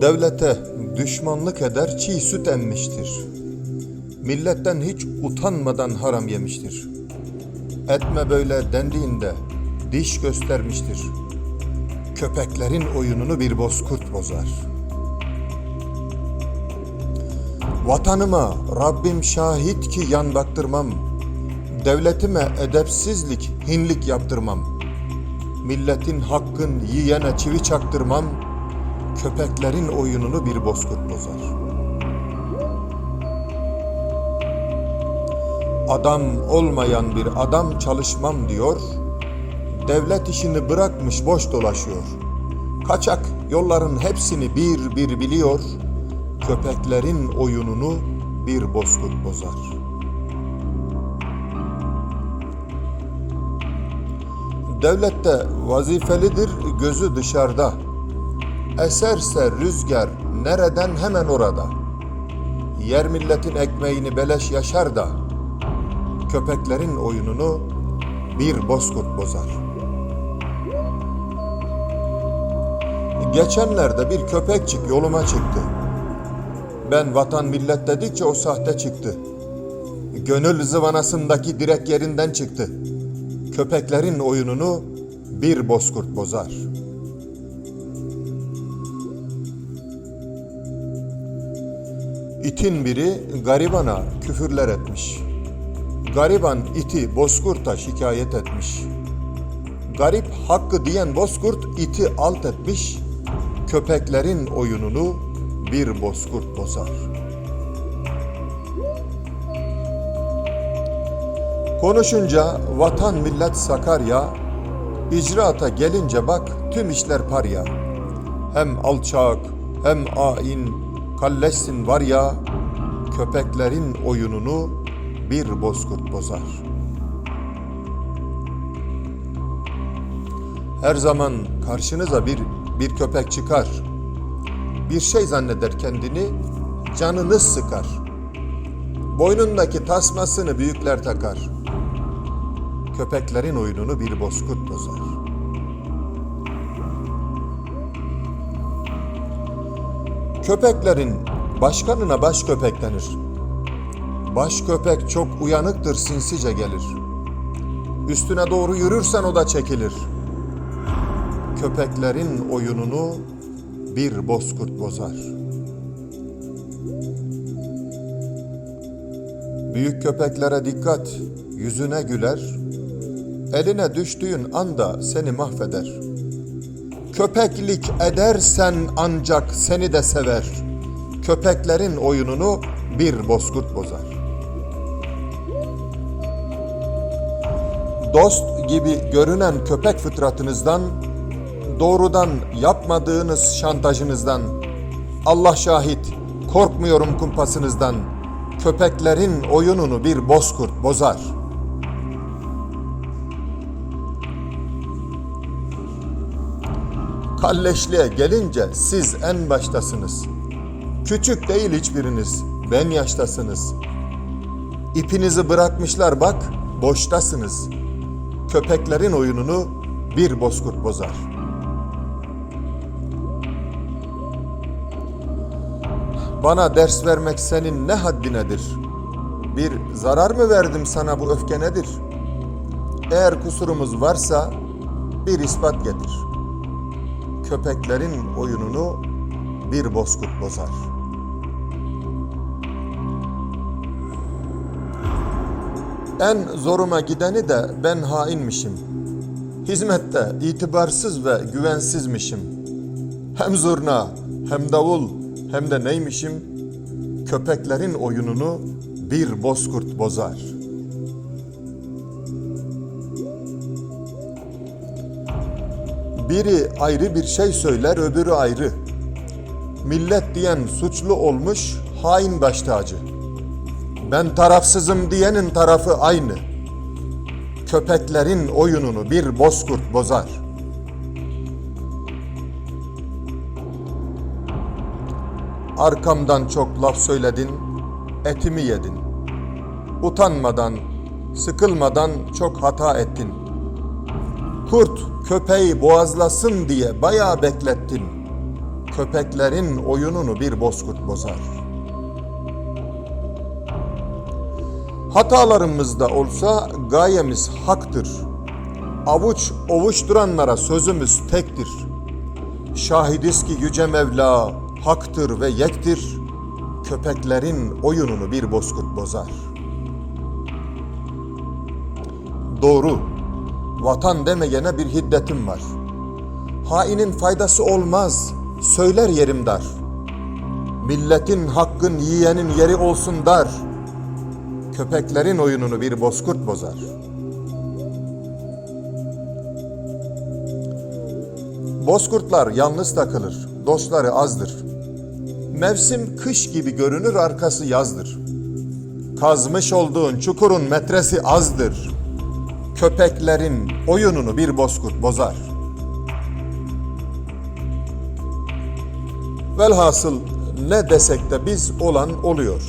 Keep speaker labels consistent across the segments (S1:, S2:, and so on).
S1: Devlete düşmanlık eder çiğ süt emmiştir. Milletten hiç utanmadan haram yemiştir. Etme böyle dendiğinde diş göstermiştir. Köpeklerin oyununu bir bozkurt bozar. Vatanıma Rabbim şahit ki yan baktırmam. Devletime edepsizlik, hinlik yaptırmam. Milletin hakkın yiyene çivi çaktırmam. Köpeklerin oyununu bir bozkurt bozar. Adam olmayan bir adam çalışmam diyor. Devlet işini bırakmış boş dolaşıyor. Kaçak yolların hepsini bir bir biliyor. Köpeklerin oyununu bir bozkurt bozar. Devlette vazifelidir gözü dışarıda. Eserse rüzgar nereden hemen orada. Yer milletin ekmeğini beleş yaşar da köpeklerin oyununu bir bozkurt bozar. Geçenlerde bir köpekçik yoluma çıktı. Ben vatan millet dedikçe o sahte çıktı. Gönül zıvanasındaki direk yerinden çıktı. Köpeklerin oyununu bir bozkurt bozar. İtin biri garibana küfürler etmiş. Gariban iti bozkurta şikayet etmiş. Garip hakkı diyen bozkurt iti alt etmiş. Köpeklerin oyununu bir bozkurt bozar. Konuşunca vatan millet Sakarya, icraata gelince bak tüm işler parya. Hem alçak hem ain, kalleşsin var ya, köpeklerin oyununu bir bozkurt bozar. Her zaman karşınıza bir bir köpek çıkar. Bir şey zanneder kendini, canını sıkar. Boynundaki tasmasını büyükler takar. Köpeklerin oyununu bir bozkurt bozar. Köpeklerin başkanına baş köpek denir. Baş köpek çok uyanıktır sinsice gelir. Üstüne doğru yürürsen o da çekilir. Köpeklerin oyununu bir bozkurt bozar. Büyük köpeklere dikkat, yüzüne güler. Eline düştüğün anda seni mahveder. Köpeklik edersen ancak seni de sever. Köpeklerin oyununu bir bozkurt bozar. Dost gibi görünen köpek fıtratınızdan, doğrudan yapmadığınız şantajınızdan, Allah şahit korkmuyorum kumpasınızdan, köpeklerin oyununu bir bozkurt bozar. Kalleşliğe gelince siz en baştasınız. Küçük değil hiçbiriniz, ben yaştasınız. İpinizi bırakmışlar bak, boştasınız. Köpeklerin oyununu bir bozkurt bozar. Bana ders vermek senin ne haddinedir? Bir zarar mı verdim sana bu öfke nedir? Eğer kusurumuz varsa bir ispat getir. Köpeklerin oyununu bir bozkurt bozar. En zoruma gideni de ben hainmişim. Hizmette itibarsız ve güvensizmişim. Hem zurna, hem davul, hem de neymişim? Köpeklerin oyununu bir bozkurt bozar. Biri ayrı bir şey söyler, öbürü ayrı. Millet diyen suçlu olmuş, hain baş tacı. Ben tarafsızım diyenin tarafı aynı. Köpeklerin oyununu bir bozkurt bozar. Arkamdan çok laf söyledin, etimi yedin. Utanmadan, sıkılmadan çok hata ettin. Kurt köpeği boğazlasın diye bayağı beklettin. köpeklerin oyununu bir bozkurt bozar. Hatalarımız da olsa gayemiz haktır. Avuç ovuşturanlara sözümüz tektir. Şahidiz ki Yüce Mevla haktır ve yektir. Köpeklerin oyununu bir bozkurt bozar. Doğru, vatan demeyene bir hiddetim var. Hainin faydası olmaz, söyler yerim dar. Milletin hakkın yiyenin yeri olsun dar. Köpeklerin oyununu bir bozkurt bozar. Bozkurtlar yalnız takılır, dostları azdır. Mevsim kış gibi görünür, arkası yazdır. Kazmış olduğun çukurun metresi azdır. Köpeklerin oyununu bir bozkurt bozar. Velhasıl ne desek de biz olan oluyor.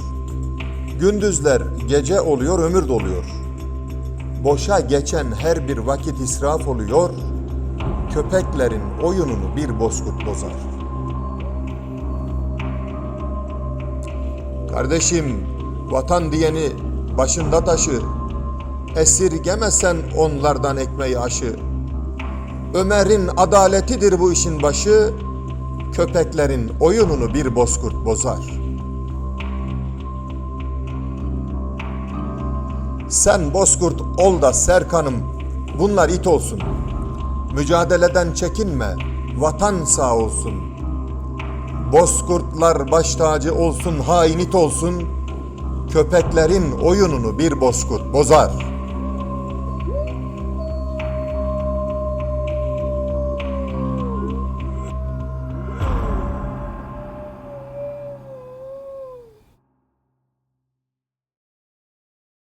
S1: Gündüzler gece oluyor, ömür doluyor. Boşa geçen her bir vakit israf oluyor. Köpeklerin oyununu bir bozkurt bozar. Kardeşim, vatan diyeni başında taşı. Esirgemesen onlardan ekmeği aşı. Ömer'in adaletidir bu işin başı. Köpeklerin oyununu bir bozkurt bozar. Sen bozkurt ol da Serkan'ım, bunlar it olsun. Mücadeleden çekinme, vatan sağ olsun. Bozkurtlar baş tacı olsun, hain it olsun. Köpeklerin oyununu bir bozkurt bozar.''